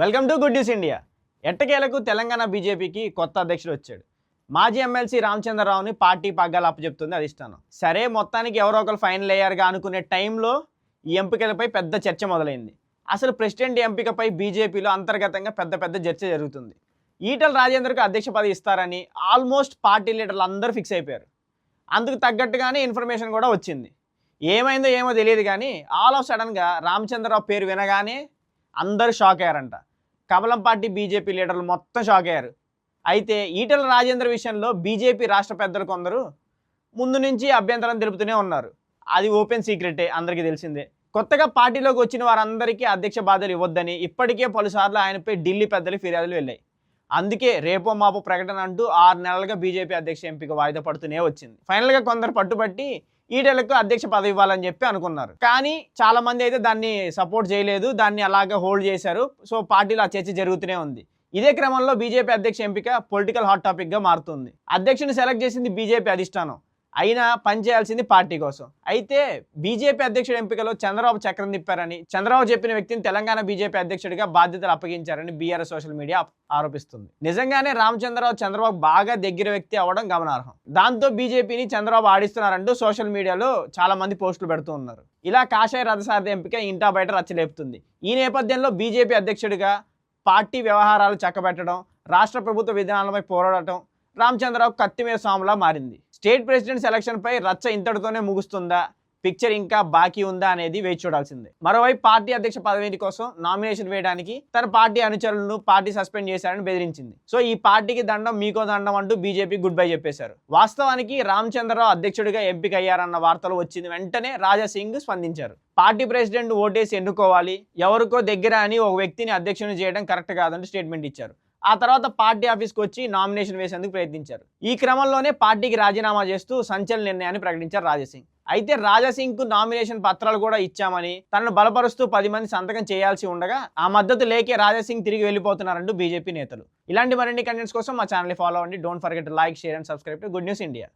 Welcome to good news India ఎట్టకేలకు తెలంగాణ బీజేపీకి కొత్త అధ్యక్షుడు వచ్చాడు. మాజీ ఎమ్మెల్సీ రామచంద్రరావుని పార్టీ పగ్గాలు అప్పచెప్తుంది అధిష్టానం. సరే మొత్తానికి ఎవరో ఒకరు ఫైనల్ అయ్యారుగా అనుకునే టైంలో ఈ ఎంపికలపై పెద్ద చర్చ మొదలైంది. అసలు ప్రెసిడెంట్ ఎంపికపై బీజేపీలో అంతర్గతంగా పెద్ద పెద్ద చర్చ జరుగుతుంది. ఈటల రాజేందర్కు అధ్యక్ష పదవి ఇస్తారని ఆల్మోస్ట్ పార్టీ లీడర్లు అందరూ ఫిక్స్ అయిపోయారు. అందుకు తగ్గట్టుగానే ఇన్ఫర్మేషన్ కూడా వచ్చింది. ఏమైందో ఏమో తెలియదు కానీ ఆల్ ఆఫ్ సడన్గా రామచంద్రరావు పేరు వినగానే అందరూ షాక్ అయ్యారంట. కమలం పార్టీ బీజేపీ లీడర్లు మొత్తం షాక్ అయ్యారు. అయితే ఈటల రాజేంద్ర విషయంలో బీజేపీ రాష్ట్ర పెద్దలు కొందరు ముందు నుంచి అభ్యంతరం తెలుపుతూనే ఉన్నారు. అది ఓపెన్ సీక్రెటే అందరికీ తెలిసిందే. కొత్తగా పార్టీలోకి వచ్చిన వారందరికీ అధ్యక్ష బాధలు ఇవ్వద్దని ఇప్పటికే పలుసార్లు ఆయనపై ఢిల్లీ పెద్దలు ఫిర్యాదులు వెళ్ళాయి. అందుకే రేపో మాపో ప్రకటన అంటూ ఆరు నెలలుగా బీజేపీ అధ్యక్ష ఎంపిక వాయిదా పడుతూనే వచ్చింది. ఫైనల్గా కొందరు పట్టుబట్టి ఈడలకు అధ్యక్ష పదవి ఇవ్వాలని చెప్పి అనుకున్నారు. కానీ చాలా మంది అయితే దాన్ని సపోర్ట్ చేయలేదు దాన్ని అలాగే హోల్డ్ చేశారు. సో పార్టీలో ఆ చర్చ జరుగుతూనే ఉంది. ఇదే క్రమంలో బీజేపీ అధ్యక్ష ఎంపిక పొలిటికల్ హాట్ టాపిక్గా మారుతుంది. అధ్యక్షుని సెలెక్ట్ చేసింది బీజేపీ అధిష్టానం. అయినా పనిచేయాల్సింది పార్టీ కోసం. అయితే బీజేపీ అధ్యక్షుడి ఎంపికలో చంద్రబాబు చక్రం తిప్పారని చంద్రబాబు చెప్పిన వ్యక్తిని తెలంగాణ బీజేపీ అధ్యక్షుడిగా బాధ్యతలు అప్పగించారని బీఆర్ఎస్ సోషల్ మీడియా ఆరోపిస్తుంది. నిజంగానే రామచంద్రరావు చంద్రబాబు బాగా దగ్గర వ్యక్తి అవడం గమనార్హం. దాంతో బీజేపీని చంద్రబాబు ఆడిస్తున్నారంటూ సోషల్ మీడియాలో చాలా మంది పోస్టులు పెడుతూ ఉన్నారు. ఇలా కాషాయ రథసారథి ఎంపిక ఇంటా బయట రచ్చలేపుతుంది. ఈ నేపథ్యంలో బీజేపీ అధ్యక్షుడిగా పార్టీ వ్యవహారాలు చక్కబెట్టడం రాష్ట్ర ప్రభుత్వ విధానాలపై పోరాడటం రామచంద్రరావు కత్తిమీద స్వామిలా మారింది. స్టేట్ ప్రెసిడెంట్ సెలక్షన్పై రచ్చ ఇంతటితోనే ముగుస్తుందా? పిక్చర్ ఇంకా బాకీ ఉందా అనేది వేచి చూడాల్సిందే. మరోవైపు పార్టీ అధ్యక్ష పదవి కోసం నామినేషన్ వేయడానికి తన పార్టీ అనుచరులను పార్టీ సస్పెండ్ చేశారని బెదిరించింది. సో ఈ పార్టీకి దండం మీకో దండం అంటూ బీజేపీ గుడ్ బై చెప్పేశారు. వాస్తవానికి రామచంద్రరావు అధ్యక్షుడిగా ఎంపిక అయ్యారన్న వార్తలు వచ్చింది వెంటనే రాజా సింగ్ స్పందించారు. పార్టీ ప్రెసిడెంట్ ఓటేసి ఎన్నుకోవాలి ఎవరికో దగ్గర అని ఒక వ్యక్తిని అధ్యక్షుని చేయడం కరెక్ట్ కాదంటూ స్టేట్మెంట్ ఇచ్చారు. ఆ తర్వాత పార్టీ ఆఫీస్కి వచ్చి నామినేషన్ వేసేందుకు ప్రయత్నించారు. ఈ క్రమంలోనే పార్టీకి రాజీనామా చేస్తూ సంచలన నిర్ణయాన్ని ప్రకటించారు రాజసింగ్. అయితే రాజాసింగ్కు నామినేషన్ పత్రాలు కూడా ఇచ్చామని తనను బలపరుస్తూ పది మంది సంతకం చేయాల్సి ఉండగా ఆ మద్దతు లేకే రాజాసింగ్ తిరిగి వెళ్ళిపోతున్నారంటూ బీజేపీ నేతలు. ఇలాంటి మరిన్ని కంటెంట్స్ కోసం మా ఛానల్ ఫాలో అవ్వండి. Don't forget like share and subscribe to good news India